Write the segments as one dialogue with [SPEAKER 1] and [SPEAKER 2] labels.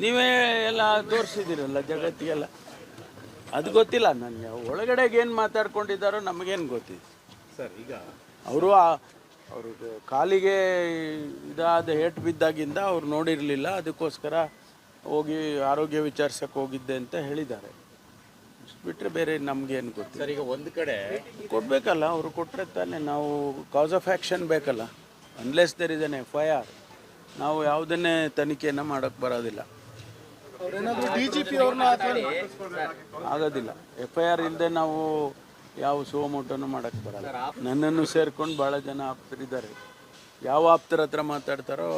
[SPEAKER 1] ನೀವೇ ಎಲ್ಲ ತೋರಿಸಿದಿರಲ್ಲ ಜಗತ್ತಿಗೆಲ್ಲ. ಅದು ಗೊತ್ತಿಲ್ಲ ನನಗೆ. ಒಳಗಡೆಗೆ ಏನು ಮಾತಾಡ್ಕೊಂಡಿದ್ದಾರೋ ನಮಗೇನು ಗೊತ್ತಿದೆ
[SPEAKER 2] ಸರ್ ಈಗ
[SPEAKER 1] ಅವರು ಅವರು ಕಾಲಿಗೆ ಇದಾದ ಏಟು ಬಿದ್ದಾಗಿಂದ ಅವ್ರು ನೋಡಿರಲಿಲ್ಲ. ಅದಕ್ಕೋಸ್ಕರ ಹೋಗಿ ಆರೋಗ್ಯ ವಿಚಾರಿಸಕ್ಕೆ ಹೋಗಿದ್ದೆ ಅಂತ ಹೇಳಿದ್ದಾರೆ. ಬಿಟ್ಟರೆ ಬೇರೆ ನಮಗೇನು ಗೊತ್ತಿಲ್ಲ.
[SPEAKER 2] ಸರ್ ಈಗ ಒಂದು ಕಡೆ
[SPEAKER 1] ಕೊಡಬೇಕಲ್ಲ ಅವರು ಕೊಟ್ಟರೆ ತಾನೇ ನಾವು ಕಾಸ್ ಆಫ್ ಆ್ಯಕ್ಷನ್ ಬೇಕಲ್ಲ. Unless there is an F I R ನಾವು ಯಾವುದನ್ನೇ ತನಿಖೆಯನ್ನು ಮಾಡೋಕ್ಕೆ ಬರೋದಿಲ್ಲ. ಆಗೋದಿಲ್ಲ. ಎಫ್ ಐ ಆರ್ ಇಲ್ಲದೆ ನಾವು ಯಾವ ಸುವಮೋಟನು ಮಾಡೋಕ್ಕೆ ಬರಲ್ಲ. ನನ್ನನ್ನು ಸೇರ್ಕೊಂಡು ಭಾಳ ಜನ ಆಪ್ತರಿದ್ದಾರೆ ಯಾವ ಆಪ್ತರ ಹತ್ರ ಮಾತಾಡ್ತಾರೋ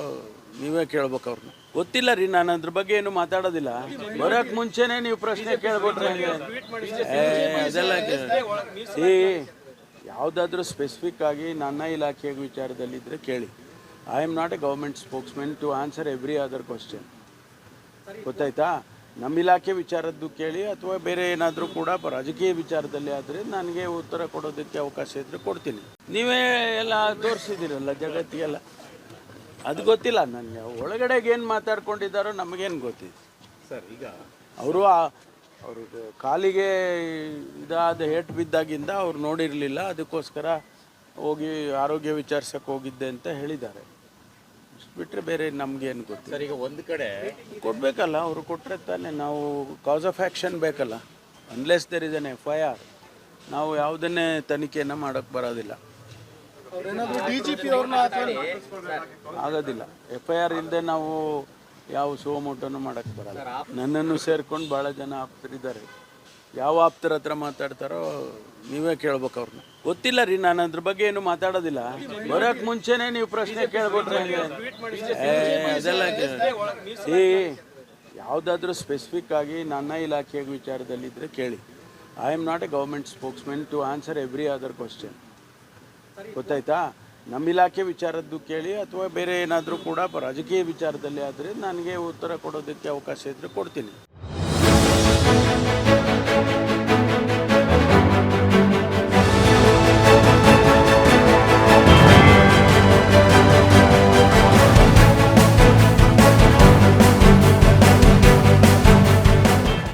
[SPEAKER 1] ನೀವೇ ಕೇಳ್ಬೇಕು ಅವ್ರನ್ನ. ಗೊತ್ತಿಲ್ಲ ರೀ, ನಾನು ಅದ್ರ ಬಗ್ಗೆ ಏನು ಮಾತಾಡೋದಿಲ್ಲ. ಬರೋಕ್ ಮುಂಚೆನೆ ನೀವು ಪ್ರಶ್ನೆ ಕೇಳ್ಬಿಟ್ರೆ ಅದೆಲ್ಲ ಈ ಯಾವುದಾದ್ರೂ ಸ್ಪೆಸಿಫಿಕ್ ಆಗಿ ನನ್ನ ಇಲಾಖೆಯ ವಿಚಾರದಲ್ಲಿದ್ದರೆ ಕೇಳಿ. I am not a government spokesmen to answer every other question ಗೊತ್ತಾಯ್ತಾ? ನಮ್ಮ ಇಲಾಖೆ ವಿಚಾರದ್ದು ಕೇಳಿ ಅಥವಾ ಬೇರೆ ಏನಾದರೂ ಕೂಡ ರಾಜಕೀಯ ವಿಚಾರದಲ್ಲಿ ಆದರೆ ನನಗೆ ಉತ್ತರ ಕೊಡೋದಕ್ಕೆ ಅವಕಾಶ ಇದ್ದರೆ ಕೊಡ್ತೀನಿ. ನೀವೇ ಎಲ್ಲ ತೋರಿಸಿದ್ದೀರಲ್ಲ ಜಗತ್ತಿಗೆಲ್ಲ. ಅದು ಗೊತ್ತಿಲ್ಲ ನನಗೆ. ಒಳಗಡೆಗೆ ಏನು ಮಾತಾಡ್ಕೊಂಡಿದ್ದಾರೋ ನಮಗೇನು ಗೊತ್ತಿದೆ
[SPEAKER 2] ಸರ್ ಈಗ
[SPEAKER 1] ಅವರು ಅವರು ಕಾಲಿಗೆ ಇದಾದ ಏಟು ಬಿದ್ದಾಗಿಂದ ಅವ್ರು ನೋಡಿರಲಿಲ್ಲ. ಅದಕ್ಕೋಸ್ಕರ ಹೋಗಿ ಆರೋಗ್ಯ ವಿಚಾರಿಸಕ್ಕೆ ಹೋಗಿದ್ದೆ ಅಂತ ಹೇಳಿದ್ದಾರೆ. ಬಿಟ್ಟರೆ ಬೇರೆ ನಮಗೇನು ಗೊತ್ತಿಲ್ಲ.
[SPEAKER 2] ಸರ್ ಈಗ ಒಂದು ಕಡೆ
[SPEAKER 1] ಕೊಡಬೇಕಲ್ಲ ಅವರು ಕೊಟ್ಟರೆ ತಾನೇ ನಾವು ಕಾಸ್ ಆಫ್ ಆ್ಯಕ್ಷನ್ ಬೇಕಲ್ಲ. Unless there is an F I R ನಾವು ಯಾವುದನ್ನೇ ತನಿಖೆಯನ್ನು ಮಾಡೋಕ್ಕೆ ಬರೋದಿಲ್ಲ. ಆಗೋದಿಲ್ಲ. ಎಫ್ ಐ ಆರ್ ಇಲ್ಲದೆ ನಾವು ಯಾವ ಸೋಮೋಟನ್ನು ಮಾಡೋಕ್ಕೆ ಬರಲ್ಲ. ನನ್ನನ್ನು ಸೇರ್ಕೊಂಡು ಭಾಳ ಜನ ಆಪ್ತರಿದ್ದಾರೆ ಯಾವ ಆಪ್ತರ ಹತ್ರ ಮಾತಾಡ್ತಾರೋ ನೀವೇ ಕೇಳ್ಬೇಕು ಅವ್ರನ್ನ ಗೊತ್ತಿಲ್ಲ ರೀ ನಾನು ಅದ್ರ ಬಗ್ಗೆ ಏನು ಮಾತಾಡೋದಿಲ್ಲ. ಬರೋಕ್ ಮುಂಚೆನೆ ನೀವು ಪ್ರಶ್ನೆ ಕೇಳ್ಬಿಟ್ರೆ ಅದೆಲ್ಲ ಈ ಯಾವುದಾದ್ರೂ ಸ್ಪೆಸಿಫಿಕ್ ಆಗಿ ನನ್ನ ಇಲಾಖೆಯ ವಿಚಾರದಲ್ಲಿದ್ದರೆ ಕೇಳಿ. I am not a government spokesmen to answer every other question ಗೊತ್ತಾಯ್ತಾ? ನಮ್ಮ ಇಲಾಖೆ ವಿಚಾರದ್ದು ಕೇಳಿ ಅಥವಾ ಬೇರೆ ಏನಾದರೂ ಕೂಡ ರಾಜಕೀಯ ವಿಚಾರದಲ್ಲಿ ಆದರೆ ನನಗೆ ಉತ್ತರ ಕೊಡೋದಕ್ಕೆ ಅವಕಾಶ ಇದ್ದರೆ ಕೊಡ್ತೀನಿ.